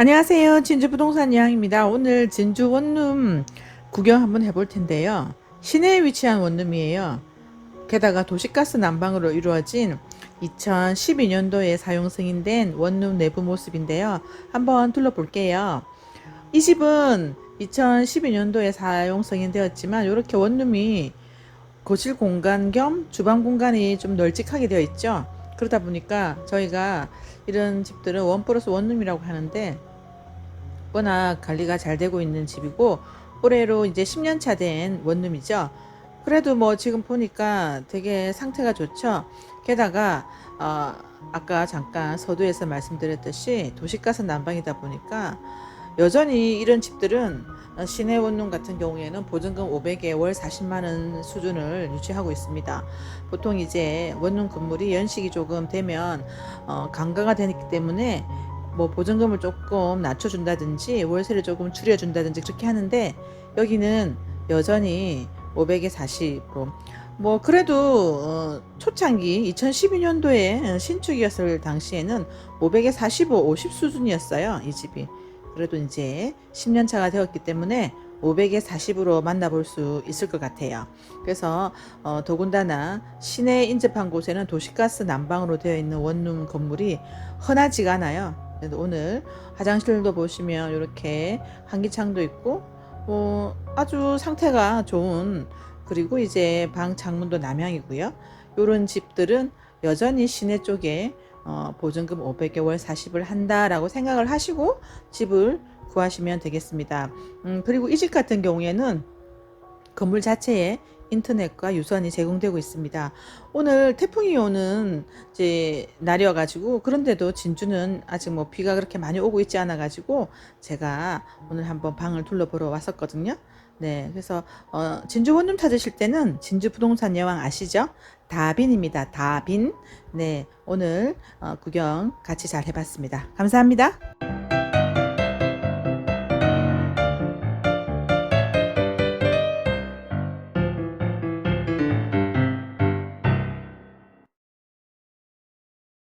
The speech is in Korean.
안녕하세요. 진주 부동산 이양입니다. 오늘 진주 원룸 구경 한번 해볼 텐데요. 시내에 위치한 원룸이에요. 게다가 도시가스 난방으로 이루어진 2012년도에 사용 승인된 원룸 내부 모습인데요. 한번 둘러볼게요. 이 집은 2012년도에 사용 승인되었지만 이렇게 원룸이 거실 공간 겸 주방 공간이 좀 널찍하게 되어 있죠. 그러다 보니까 저희가 이런 집들은 원 플러스 원룸이라고 하는데 워낙 관리가 잘 되고 있는 집이고 올해로 이제 10년 차 된 원룸이죠. 그래도 뭐 지금 보니까 되게 상태가 좋죠. 게다가 어, 아까 잠깐 서두에서 말씀드렸듯이 도시가스 난방이다 보니까 여전히 이런 집들은 어, 시내 원룸 같은 경우에는 보증금 500에 월 40만 원 수준을 유지하고 있습니다. 보통 이제 원룸 건물이 연식이 조금 되면 어, 강가가 되기 때문에 뭐 보증금을 조금 낮춰준다든지 월세를 조금 줄여준다든지 그렇게 하는데 여기는 여전히 500에 40으로 뭐 그래도 어, 초창기 2012년도에 신축이었을 당시에는 500에 45, 50 수준이었어요 이 집이 그래도 이제 10년 차가 되었기 때문에 500에 40으로 만나볼 수 있을 것 같아요. 그래서 어, 더군다나 시내에 인접한 곳에는 도시가스 난방으로 되어 있는 원룸 건물이 흔하지가 않아요. 오늘 화장실도 보시면 이렇게 환기창도 있고 뭐 아주 상태가 좋은 그리고 이제 방 창문도 남향이고요. 이런 집들은 여전히 시내 쪽에 어, 보증금 500개 월 40을 한다라고 생각을 하시고 집을 구하시면 되겠습니다. 음, 그리고 이 집 같은 경우에는 건물 자체에 인터넷과 유선이 제공되고 있습니다. 오늘 태풍이 오는 이제 날이어 가지고 그런데도 진주는 아직 뭐 비가 그렇게 많이 오고 있지 않아 가지고 제가 오늘 한번 방을 둘러보러 왔었거든요. 네, 그래서 어, 진주 원룸 찾으실 때는 진주 부동산 여왕 아시죠? 다빈입니다. 다빈. 네, 오늘 어, 구경 같이 잘 해봤습니다. 감사합니다.